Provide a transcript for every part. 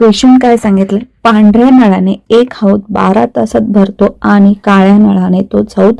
Question काय सांगितलं? पांढऱ्या नळाने एक हौद बारा तासात भरतो आणि काळ्या नळाने तोच हौद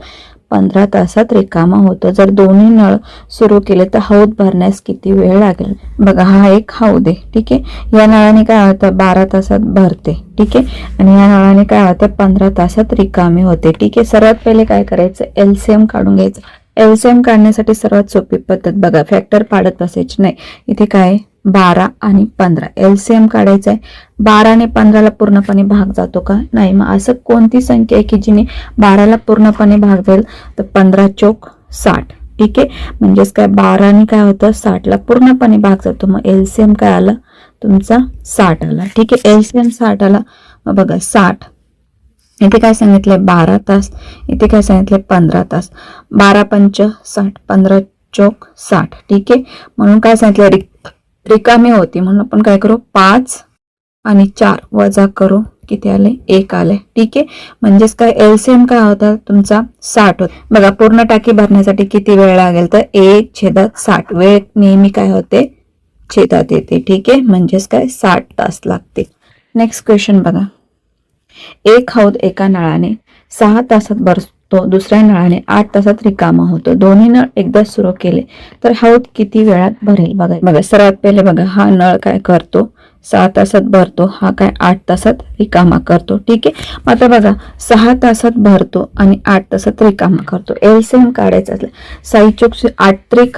पंधरा तासात रिकामा होतो. जर दोन्ही नळ सुरू केले तर हौद भरण्यास किती वेळ लागेल? बघा हा एक हौद आहे ठीक आहे? या नळाने काय होतं? बारा तासात भरते ठीक आहे? आणि या नळाने काय होतं? पंधरा तासात रिकामी होते ठीक आहे? सर्वात पहिले काय करायचं? एलसीएम काढून घ्यायचं. एलसीएम काढण्यासाठी सर्वात सोपी पद्धत बघा फॅक्टर पाडत बसायची नाही. इथे काय? बारा आणि पंधरा. एलसीएम काढायचं आहे बारा आणि पंधराला पूर्णपणे भाग जातो का? नाही. मग असं कोणती संख्या आहे की जिने बाराला पूर्णपणे भाग जाईल तर पंधरा चोक साठ. ठीक आहे? म्हणजेच काय बाराने काय होतं? साठला पूर्णपणे भाग जातो. मग एलसीएम काय आलं? तुमचा साठ आला. ठीक आहे? एलसीएम साठ आला. मग बघा साठ. इथे काय सांगितलंय? बारा तास. इथे काय सांगितलंय? पंधरा तास. बारा पंच साठ. पंधरा चोक साठ. ठीक आहे? म्हणून काय सांगितलं रिक रिकामी होती म्हणून आपण काय करू? पाच आणि चार वजा करू. किती आले? एक आले. ठीक आहे. म्हणजेच काय? एलसीएम काय होता? तुमचा साठ होत. बघा पूर्ण टाकी भरण्यासाठी किती वेळ लागेल? तर एक छेदात साठ. वेळ नेहमी काय होते? छेदात येते. ठीक आहे? म्हणजेच काय? साठ तास लागते. नेक्स्ट क्वेश्चन बघा. एक हौद एका नळाने सहा तासात तो दुसऱ्या नळाने आठ तासात रिकामा होतो. दोन्ही नळ एकदा सुरू केले तर हौद किती वेळात भरेल बघा. बघा सर्वात पहिले बघा हा नळ काय करतो? सहा तासात भरतो हा काय आठ तासात रिकामा करतो. ठीक आहे? मग आता बघा सहा तासात भरतो आणि आठ तासात रिकामा करतो. एलसीएम काढायचं असलं साई चोक आठ त्रिक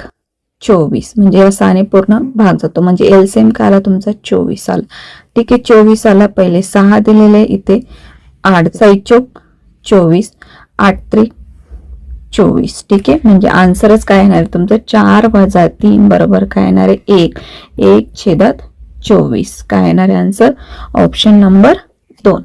चोवीस म्हणजे या साने पूर्ण भाग जातो. म्हणजे एलसीएम काय तुमचा चोवीस आला. ठीक आहे? चोवीस आला पहिले सहा दिलेले इथे आठ साई चोक चोवीस. आठ त्रिक चोवीस. ठीक आहे? म्हणजे आन्सरच काय येणार? आहे तुमचं चार वजा तीन बरोबर काय येणार आहे? एक. एक छेदात चोवीस. काय येणार आहे आन्सर? ऑप्शन नंबर दोन.